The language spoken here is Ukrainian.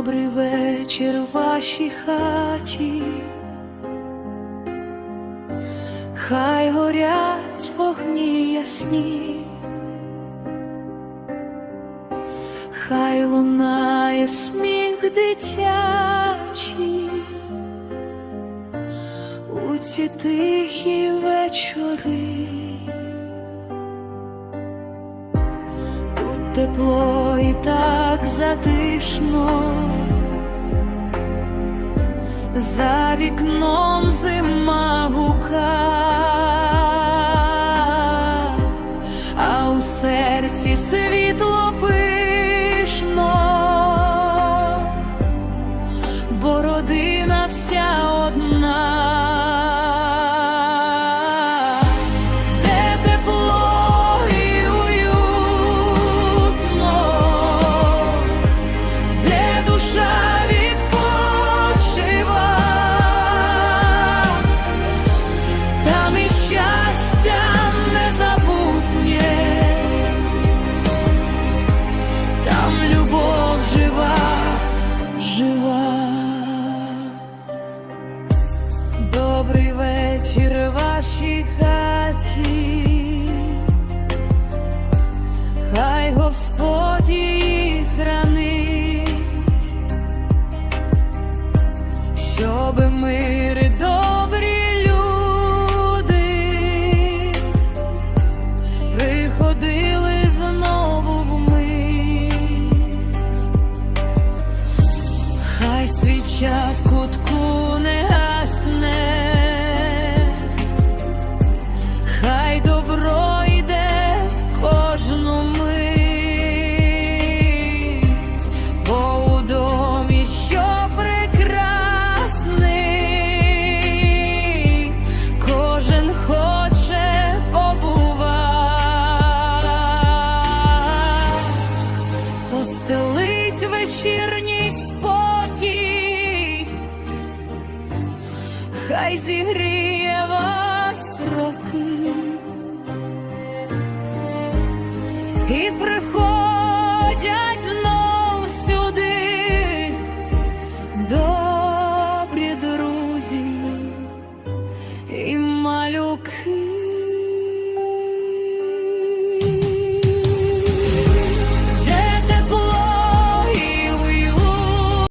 Добрий вечір в вашій хаті, хай горять вогні ясні, хай лунає сміх дитячий. У ці тихі вечори. Тепло і так затишно, за вікном зима гука, а у серці світло пишно, бо родина вся Господь її хранить, щоби мир і добрі люди приходили знову вмить. Хай свіча в кутку дасть вечірній спокій, хай зігріє вас роки і приходять знов сюди, добрі друзі і малюки.